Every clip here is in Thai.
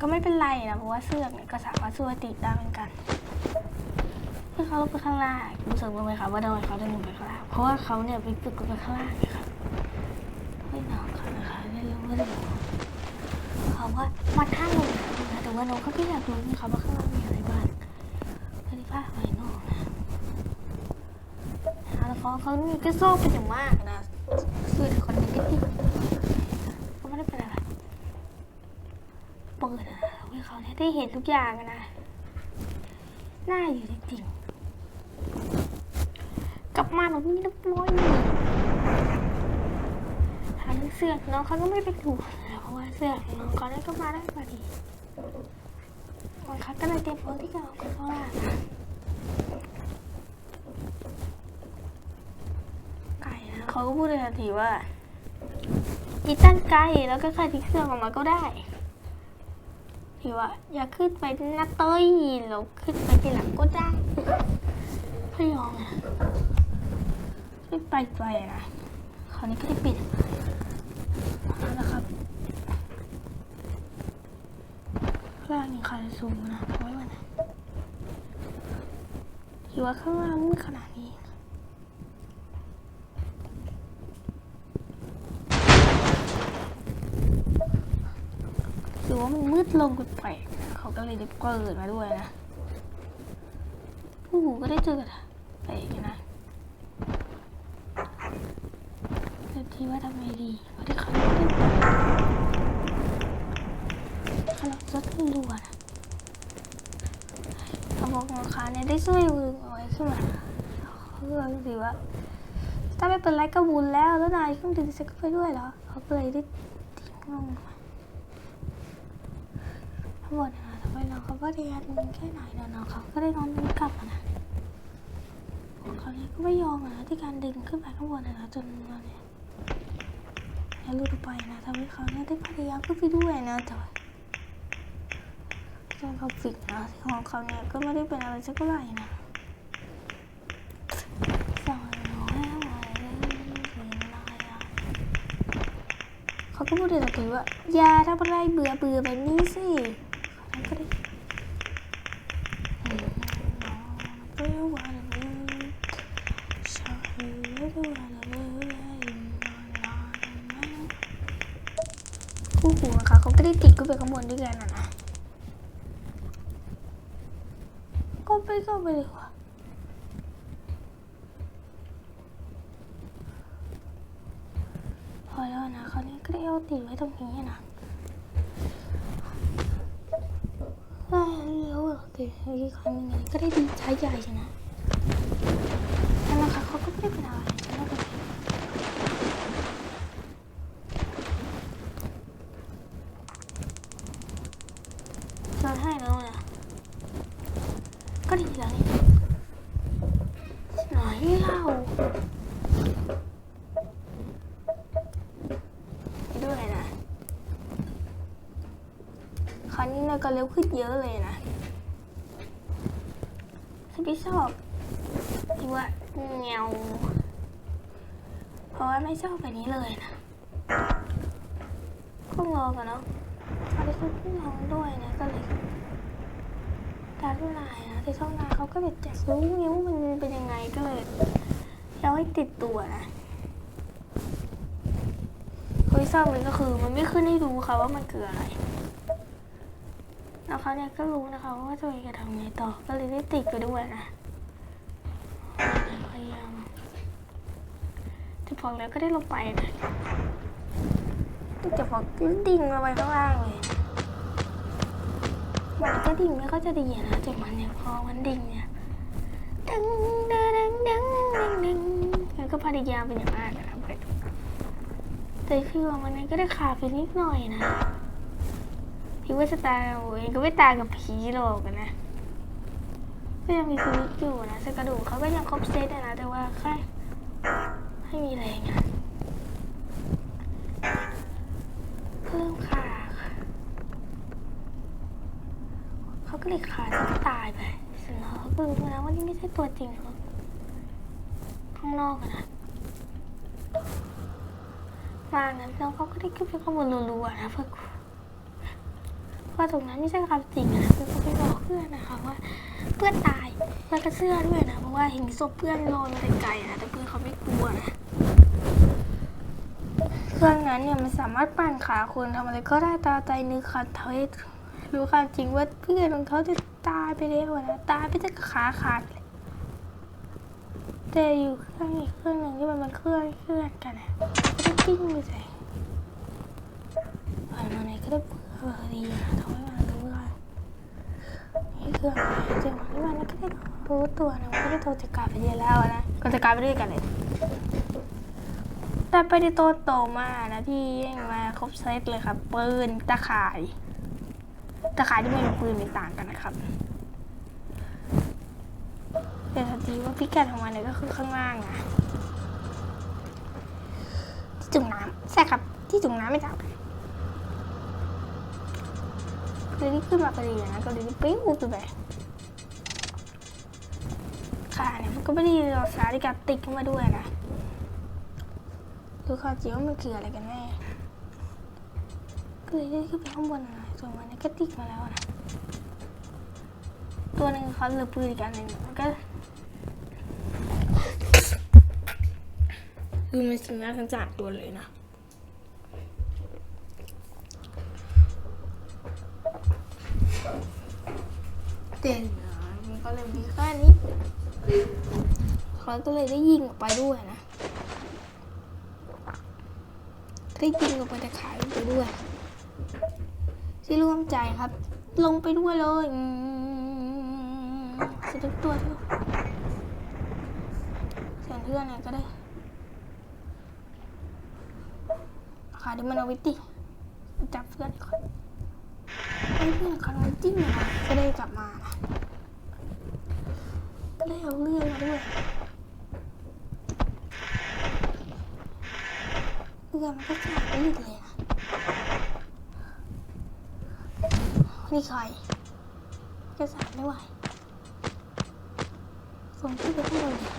ก็ไม่เป็นไรนะเพราะว่าเสื้อเนี่ยก็สามารถสู้อติได้เหมือนกันเพื่อเขาลงไปข้างล่างรู้สึกไหมครับว่าทำไมเขาถึงลงไปข้างล่างเพราะว่าเขาเนี่ยไปฝึกกันไปข้างล่างนะครับไม่น้องเขานะคะไม่รู้ว่าจะเขาว่ามาท่าลงนะแต่ว่าน้องเขาไม่อยากรู้นะคะว่าข้างล่างมีอะไรบ้างไม่ได้พลาดอะไรน้องนะแล้วเขาเขานี่ก็โซ่เป็นอย่างมากนะคือคนนี้ก็ไม่ได้เป็นอะไร เปิดให้เขาได้เห็นทุกอย่างนะ น่าอยู่จริงๆ กลับมาตรงนี้เรียบร้อยเลยทางเสื้อน้องเขาก็ไม่ไปถูกนะเพราะว่าเสื้อกน้องเขาได้ก็มาได้พอดีวันเขาก็เลยเตรียมพร้อมที่จะออกกันเพราะว่าไก่นะเขาก็พูดในทันทีว่าอีตั้งไก่แล้วก็ใครทิ้งเสื้อกออกมาก็ได้ ที่ว่า อย่าขึ้นไปหน้าเต้ยแล้วขึ้นไปทีหลังก็ได้พยองอะขึ้นไปไปนะคราวนี้ก็ได้ปิดเอาละครับข้างล่างยังคาสูงนะเพราะว่ามันที่ว่าข้างล่างมืดขนาดนี้ หรือ ว่ามันมืดลงแปลกๆเขาก็เลยได้เปิดมาด้วยนะผู้โหก็ได้เจอกันแปลกอยู่นะแต่ที่ว่าทำไงดีเพราะที่เขาไม่ได้เปิดเขาล็อกรถรัวนะเขาบอกราคาเนี่ยได้ช่วยมือเอาไว้ขึ้นมาเขาก็เลยสิว่าถ้าไม่เป็นไรก็บุญแล้วแล้วนายต้องดึงเซ็กไปด้วยเหรอเขาเลยได้ทิ้งลงมา ทั้งหมดนะคะทำไมน้องเขาก็เรียนแค่ไหนเนาะน้องเขาก็ได้นอนกลับนะเขาเนี่ยก็ไม่ยอมนะที่การดึงขึ้นไปข้างบนนะนะจนมาเนี่ยแล้วหลุดไปนะทำให้เขาเนี่ยได้พยายามขึ้นไปด้วยนะแต่ว่าจนเขาฟิกนะที่ของเขาเนี่ยก็ไม่ได้เป็นอะไรสักเท่าไหร่นะสอนน้อยอะไรเล่นเสียงอะไรอะเขาก็พูดในตะกี้ว่าอย่าทำอะไรเบื่อเบื่อแบบนี้สิ เขาก็ได้เปรี้นเลยชอบเปรี้ยวหวานเลยคู่หูนะคะเขาก็ได้ติดขึ้นไปข้างบนด้วยกันนะนะก็ไปก็ไปเลยว่ะพอแล้วนะเขาวนี่ก็ได้เอาติดไว้ตรงนี้นะ ว่า แล้วเหรอแต่อีกครั้งหนึงเนี่ยก็ได้ดีใจใหญ่ชนะแต่นะคะเขาก็ไม่ได้เป็นอะไรแล้วก็เจอให้แล้วนะก็ดีแล้วนี่ไหนเล่าไปด้วยนะ คราวนี้เนี่ยก็เร็วขึ้นเยอะเลยนะถ้าพี่ชอบพี่ว่าเงาเพราะว่าไม่ชอบแบบนี้เลยนะก็งอกันเนาะอันนี้คือพี่น้องด้วยนะก็เลยตาทุนายนะที่ช่องนาเขาก็แบบอยากรู้นิ้วมันเป็นยังไงก็เลยเอาให้ติดตัวนะเฮ้ยทราบเลยก็คือมันไม่ขึ้นให้ดูค่ะว่ามันคืออะไร แล้วเขาเนี่ยก็รู้นะคะว่าตัวเองจะทำไงต่อ ก็เลยได้ติดไปด้วยนะพยายามจะพอแล้วก็ได้ลงไปนะจะพอดิ่งลงไปข้างล่างเลย มันก็ดิ่งไม่ก็จะดีอะนะจากมันเนี่ยพอมันดิ่งเนี่ยดึงดึงดึงดึงดึงดึงมันก็พยายามเป็นอย่างมากนะไปแต่คือวันนี่ยก็ได้ขาดไปนิดหน่อยนะ พี่ว่าสตาร์เองก็ไม่ตางกับผีหรอกอะนะก็ยังมีชีวิตอยู่นะแต่กระดูกเขาก็ยังครบเซตนะแต่ว่าแค่ให้มีแรงอะเพิ่มขาเขาก็เลยขาดตายไปสร็จแล้วเขาก็รู้นะว่านี่ไม่ใช่ตัวจริงเขาข้างนอกอะนะมางั้นแล้วเขาก็ได้ขึ้นไปข้างบนรัวๆนะเพื่อ ว่าตรงนั้นไม่ใช่ความจริงนะคือเขาไปบอกเพื่อนนะคะว่าเพื่อนตายแล้วก็เสื้อด้วยนะเพราะว่าเห็นศพเพื่อนลอยไกลนะแต่เพื่อนเขาไม่กลัวนะเครื่องนั้นเนี่ยมันสามารถปั่นขาคนทำอะไรก็ได้ตาใจนึกค่ะทำให้รู้ความจริงว่าเพื่อนของเขาจะตายไปแล้วนะตายไปตั้งขาขาดเลยแต่อยู่เครื่องอีกเครื่องหนึ่งที่มันมันเคลื่อนเคลื่อนกันนะก็ได้กิ้งไปใส่ผ่านมาไหนก็ได้ เบื่อดีนะทำให้มันรู้ว่านี่คืออะไรจังหวะที่มันก็ได้รู้ตัวนะมันก็ได้โทรจักรไปเยอะแล้วนะก็จักรไปด้วยกันเลยแต่ไปในโตโตมานะพี่ยังมาครบเซตเลยครับปืนตะข่ายตะข่ายที่ไม่มีปืนเป็นต่างกันนะครับแต่ทันทีว่าพิกัดของมันเนี่ยก็คือข้างล่างนะที่จุ่มน้ำใช่ครับที่จุ่มน้ำไม่ต่างกัน เลยที่ขึ้นมาพอดีนะก็เลยที่ปิ้งไปแบบขาเนี่ยมันก็ไม่ได้รอสาริกาติดขึ้นมาด้วยนะดูข่าวจริงว่ามันคืออะไรกันแน่ก็เลยได้ขึ้นไปข้างบนนะส่วนมันก็ติดมาแล้วนะตัวหนึ่งเขาเหลือปืนอีกอันหนึ่งมันก็คือมันสิ่งน่าสงสารตัวเลยนะ เด่นนะมันก็เลยมีแค่นี้เขาก็เลยได้ยิงออกไปด้วยนะได้ยิงออกไปแต่ขายไปด้วย ที่ร่วมใจครับ ลงไปด้วยเลยสะดุดตัวด้วยเสียงเพื่อนเนี่ยก็ได้ขาเดี๋ยวมันเอาว้ติจับเพื่อนก่อน เพื่อนเขาโดนจิ้มนะก็ได้กลับมานะก็ได้เอาเรื่องมาด้วยเรื่องมันก็ขาดไปอีกเลยนะนี่ใครจะสารไม่ไหวส่งที่ไปข้างบนเลย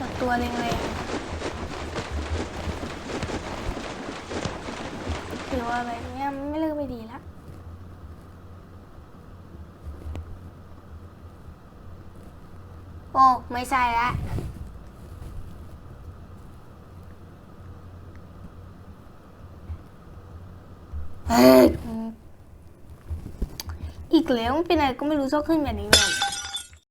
จับตัวแรงๆ หรื อะไรเงี้ยไม่เลิกไม่ดีละโอ้ไม่ใช่ละเฮ้ยอีกแล้วมันเป็นอะไรก็ไม่รู้ชอบขึ้นแบบนี้เลย